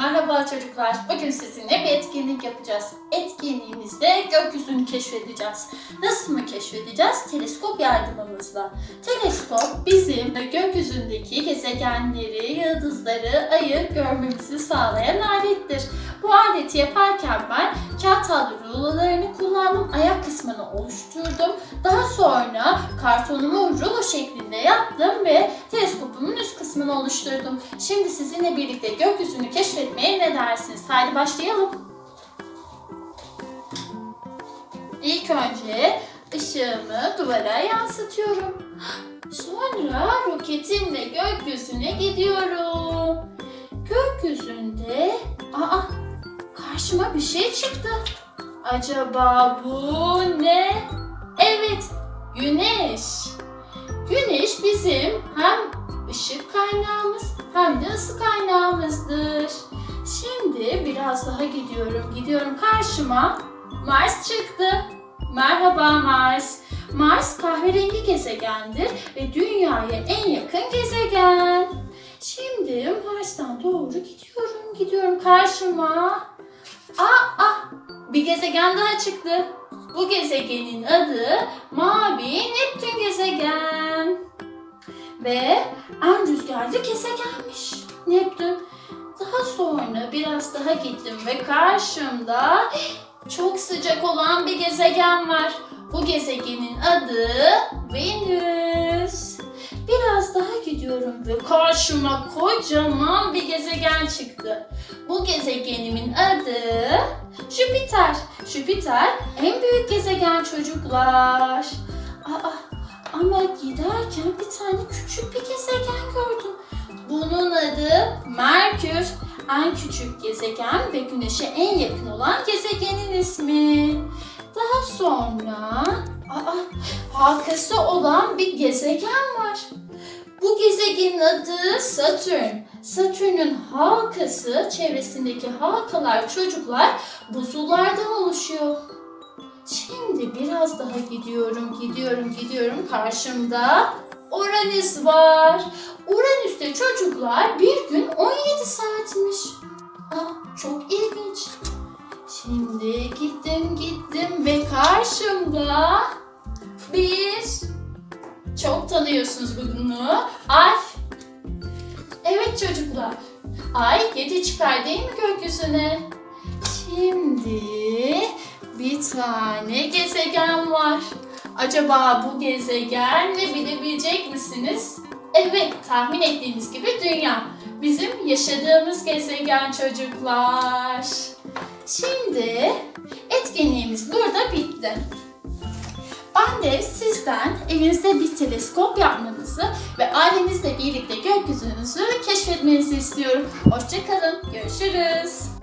Merhaba çocuklar. Bugün sizinle bir etkinlik yapacağız. Etkinliğimizde gökyüzünü keşfedeceğiz. Nasıl mı keşfedeceğiz? Teleskop yardımımızla. Teleskop bizim gökyüzündeki gezegenleri, yıldızları, ayı görmemizi sağlayan alettir. Bu aleti yaparken ben kağıt havlu rulolarını kullandım. Ayak kısmını oluşturdum. Daha sonra kartonumu rulo şeklinde yaptım üst kısmını oluşturdum. Şimdi sizinle birlikte gökyüzünü keşfetmeye ne dersiniz? Haydi başlayalım. İlk önce ışığımı duvara yansıtıyorum. Sonra roketimle gökyüzüne gidiyorum. Gökyüzünde aa karşıma bir şey çıktı. Acaba bu ne? Evet, güneş. Güneş bizim hem ışık kaynağımız hem de ısı kaynağımızdır. Şimdi biraz daha gidiyorum. Gidiyorum karşıma. Mars çıktı. Merhaba Mars. Mars kahverengi gezegendir ve dünyaya en yakın gezegen. Şimdi Mars'tan doğru gidiyorum. Gidiyorum karşıma. Aa, aa bir gezegen daha çıktı. Bu gezegenin adı Mavi en rüzgarlı gezegenmiş Neptün. Daha sonra biraz daha gittim ve karşımda çok sıcak olan bir gezegen var. Bu gezegenin adı Venüs. Biraz daha gidiyorum ve karşıma kocaman bir gezegen çıktı. Bu gezegenimin adı Jüpiter. Jüpiter en büyük gezegen çocuklar. Aa, ama giderken bir tane küçük bir gezegen gördüm. Bunun adı Merkür. En küçük gezegen ve Güneş'e en yakın olan gezegenin ismi. Daha sonra aa, halkası olan bir gezegen var. Bu gezegenin adı Satürn. Satürn'ün halkası, çevresindeki halkalar, çocuklar buzullardan oluşuyor. Şimdi biraz daha gidiyorum, gidiyorum, gidiyorum. Karşımda Uranüs var. Uranüs'te çocuklar bir gün 17 saatmiş. Aa, çok ilginç. Şimdi gittim, gittim ve karşımda bir çok tanıyorsunuz bunu. Ay. Evet çocuklar. Ay gece çıkar değil mi gökyüzüne? Şimdi bir tane gezegen var. Acaba bu gezegen ne bilebilecek misiniz? Evet, tahmin ettiğiniz gibi dünya. Bizim yaşadığımız gezegen çocuklar. Şimdi etkinliğimiz burada bitti. Ben de sizden evinizde bir teleskop yapmanızı ve ailenizle birlikte gökyüzünüzü keşfetmenizi istiyorum. Hoşçakalın, görüşürüz.